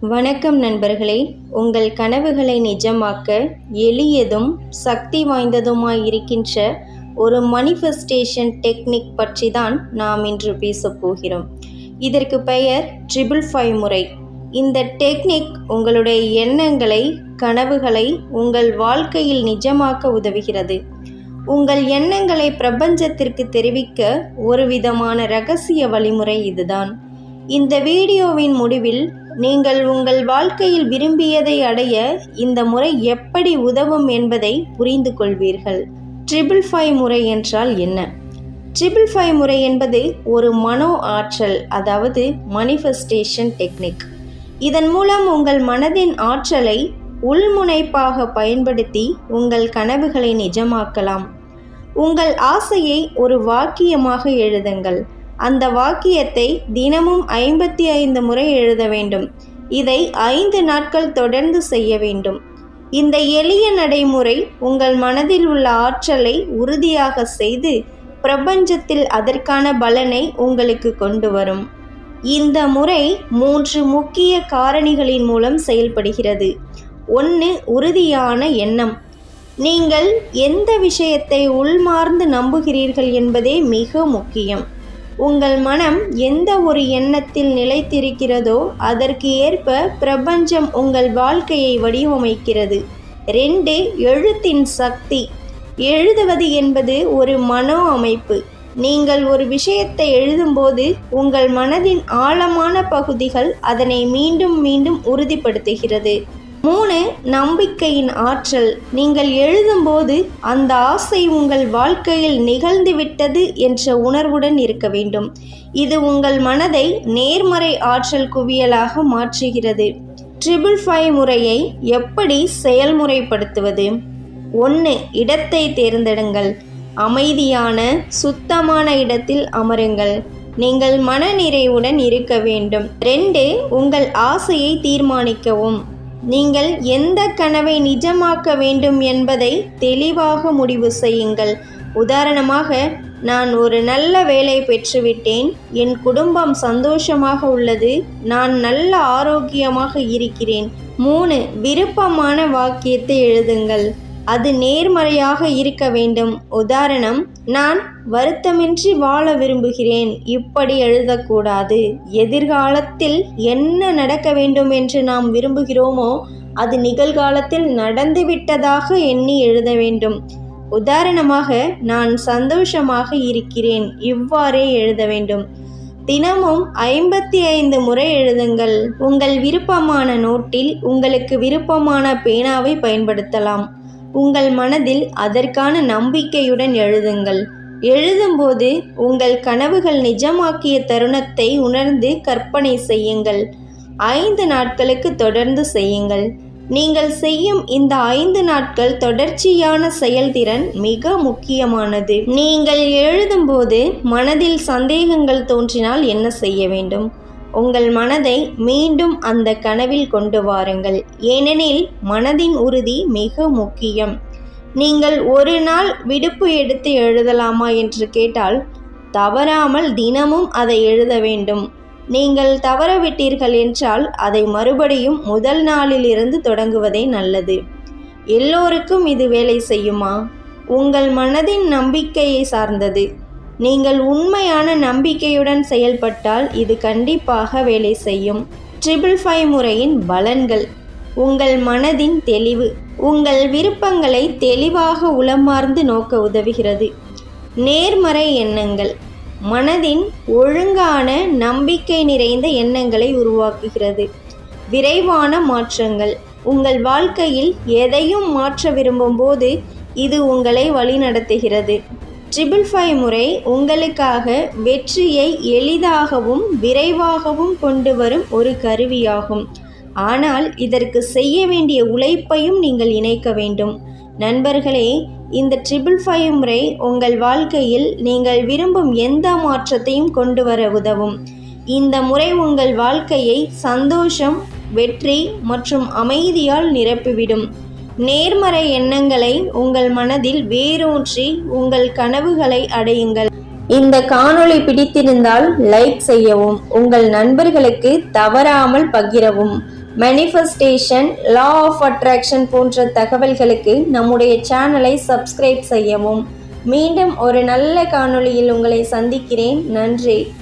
வணக்கம் நண்பர்களே. உங்கள் கனவுகளை நிஜமாக்க எளியதும் சக்தி வாய்ந்ததுமாய் இருக்கின்ற ஒரு மனிஃபெஸ்டேஷன் டெக்னிக் பற்றி தான் நாம் இன்று பேசப் போகிறோம். இதற்கு பெயர் ட்ரிபிள் ஃபைவ் முறை. இந்த டெக்னிக் உங்களுடைய எண்ணங்களை கனவுகளை உங்கள் வாழ்க்கையில் நிஜமாக்க உதவுகிறது. உங்கள் எண்ணங்களை பிரபஞ்சத்திற்கு தெரிவிக்க ஒரு விதமான ரகசிய வழிமுறை இதுதான். இந்த வீடியோவின் முடிவில் நீங்கள் உங்கள் வாழ்க்கையில் விரும்பியதை அடைய இந்த முறை எப்படி உதவும் என்பதை புரிந்து கொள்வீர்கள். ட்ரிபிள் ஃபைவ் முறை என்றால் என்ன? ட்ரிபிள் ஃபைவ் முறை என்பது ஒரு மனோ ஆற்றல் அதாவது மனிஃபெஸ்டேஷன் டெக்னிக் இதன் மூலம் உங்கள் மனதின் ஆற்றலை உள்முனைப்பாக பயன்படுத்தி உங்கள் கனவுகளை நிஜமாக்கலாம். உங்கள் ஆசையை ஒரு வாக்கியமாக எழுதுங்கள். அந்த வாக்கியத்தை தினமும் ஐம்பத்தி ஐந்து முறை எழுத வேண்டும். இதை ஐந்து நாட்கள் தொடர்ந்து செய்ய வேண்டும். இந்த எளிய நடைமுறை உங்கள் மனதில் உள்ள ஆற்றலை உறுதியாக செய்து பிரபஞ்சத்தில் அதற்கான பலனை உங்களுக்கு கொண்டு வரும். இந்த முறை மூன்று முக்கிய காரணிகளின் மூலம் செயல்படுகிறது. ஒன்று உறுதியான எண்ணம். நீங்கள் எந்த விஷயத்தை உள்மார்ந்து நம்புகிறீர்கள் என்பதே மிக முக்கியம். உங்கள் மனம் எந்த ஒரு எண்ணத்தில் நிலைத்திருக்கிறதோ அதற்கு ஏற்ப பிரபஞ்சம் உங்கள் வாழ்க்கையை வடிவமைக்கிறது. ரெண்டு எழுத்தின் சக்தி. எழுதுவது என்பது ஒரு மனோ அமைப்பு. நீங்கள் ஒரு விஷயத்தை எழுதும்போது உங்கள் மனதின் ஆழமான பகுதிகள் அதனை மீண்டும் மீண்டும் உறுதிப்படுத்துகிறது. மூணு நம்பிக்கையின் ஆற்றல். நீங்கள் எழுதும்போது அந்த ஆசை உங்கள் வாழ்க்கையில் நிகழ்ந்துவிட்டது என்ற உணர்வுடன் இருக்க வேண்டும். இது உங்கள் மனதை நேர்மறை ஆற்றல் குவியலாக மாற்றுகிறது. ட்ரிபிள் ஃபைவ் முறையை எப்படி செயல்முறைப்படுத்துவது? ஒன்று இடத்தை தேர்ந்தெடுங்கள். அமைதியான சுத்தமான இடத்தில் அமருங்கள். நீங்கள் மனநிறைவுடன் இருக்க வேண்டும். ரெண்டு உங்கள் ஆசையை தீர்மானிக்கவும். நீங்கள் எந்த கனவை நிஜமாக்க வேண்டும் என்பதை தெளிவாக முடிவு செய்யுங்கள். உதாரணமாக நான் ஒரு நல்ல வேலை பெற்றுவிட்டேன் என் குடும்பம் சந்தோஷமாக உள்ளது நான் நல்ல ஆரோக்கியமாக இருக்கிறேன். மூணு விருப்பமான வாக்கியத்தை எழுதுங்கள். அது நேர்மறையாக இருக்க வேண்டும். உதாரணம் நான் வருத்தமின்றி வாழ விரும்புகிறேன். இப்படி எழுதக்கூடாது. எதிர்காலத்தில் என்ன நடக்க வேண்டும் என்று நாம் விரும்புகிறோமோ அது நிகழ்காலத்தில் நடந்துவிட்டதாக எண்ணி எழுத வேண்டும். உதாரணமாக நான் சந்தோஷமாக இருக்கிறேன். இவ்வாறே எழுத வேண்டும். தினமும் ஐம்பத்தி ஐந்து முறை எழுதுங்கள். உங்கள் விருப்பமான நோட்டில் உங்களுக்கு விருப்பமான பேனாவை பயன்படுத்தலாம். உங்கள் மனதில் அதற்கான நம்பிக்கையுடன் எழுதுங்கள். எழுதும்போது உங்கள் கனவுகள் நிஜமாக்கிய தருணத்தை உணர்ந்து கற்பனை செய்யுங்கள். ஐந்து நாட்களுக்கு தொடர்ந்து செய்யுங்கள். நீங்கள் செய்யும் இந்த ஐந்து நாட்கள் தொடர்ச்சியான செயல்திறன் மிக முக்கியமானது. நீங்கள் எழுதும்போது மனதில் சந்தேகங்கள் தோன்றினால் என்ன செய்ய வேண்டும்? உங்கள் மனதை மீண்டும் அந்த கனவில் கொண்டு வாருங்கள். ஏனெனில் மனதின் உறுதி மிக முக்கியம். நீங்கள் ஒரு நாள் விடுப்பு எடுத்து எழுதலாமா என்று கேட்டால் தவறாமல் தினமும் அதை எழுத வேண்டும். நீங்கள் தவறவிட்டீர்கள் என்றால் அதை மறுபடியும் முதல் நாளிலிருந்து தொடங்குவதே நல்லது. எல்லோருக்கும் இது வேலை செய்யுமா? உங்கள் மனதின் நம்பிக்கையை சார்ந்தது. நீங்கள் உண்மையான நம்பிக்கையுடன் செயல்பட்டால் இது கண்டிப்பாக வேலை செய்யும். ட்ரிபிள் ஃபைவ் முறையின் பலன்கள். உங்கள் மனதின் தெளிவு. உங்கள் விருப்பங்களை தெளிவாக உளமார்ந்து நோக்க உதவுகிறது. நேர்மறை எண்ணங்கள். மனதின் ஒழுங்கான நம்பிக்கை நிறைந்த எண்ணங்களை உருவாக்குகிறது. விரைவான மாற்றங்கள். உங்கள் வாழ்க்கையில் எதையும் மாற்ற விரும்பும்போது இது உங்களை வழிநடத்துகிறது. ட்ரிபிள் ஃபைவ் முறை உங்களுக்காக வெற்றியை எளிதாகவும் விரைவாகவும் கொண்டு வரும் ஒரு கருவியாகும். ஆனால் இதற்கு செய்ய வேண்டிய உழைப்பையும் நீங்கள் இணைக்க வேண்டும். நண்பர்களே இந்த ட்ரிபிள் ஃபைவ் முறை உங்கள் வாழ்க்கையில் நீங்கள் விரும்பும் எந்த மாற்றத்தையும் கொண்டு வர உதவும். இந்த முறை உங்கள் வாழ்க்கையை சந்தோஷம் வெற்றி மற்றும் அமைதியால் நிரப்பிவிடும். நேர்மறை எண்ணங்களை உங்கள் மனதில் வேரூன்றி உங்கள் கனவுகளை அடையுங்கள். இந்த காணொளி பிடித்திருந்தால் லைக் செய்யவும் உங்கள் நண்பர்களுக்கு தவறாமல் பகிரவும். மேனிஃபெஸ்டேஷன் லா ஆஃப் அட்ராக்ஷன் போன்ற தகவல்களுக்கு நம்முடைய சேனலை சப்ஸ்கிரைப் செய்யவும். மீண்டும் ஒரு நல்ல காணொளியில் உங்களை சந்திக்கிறேன். நன்றி.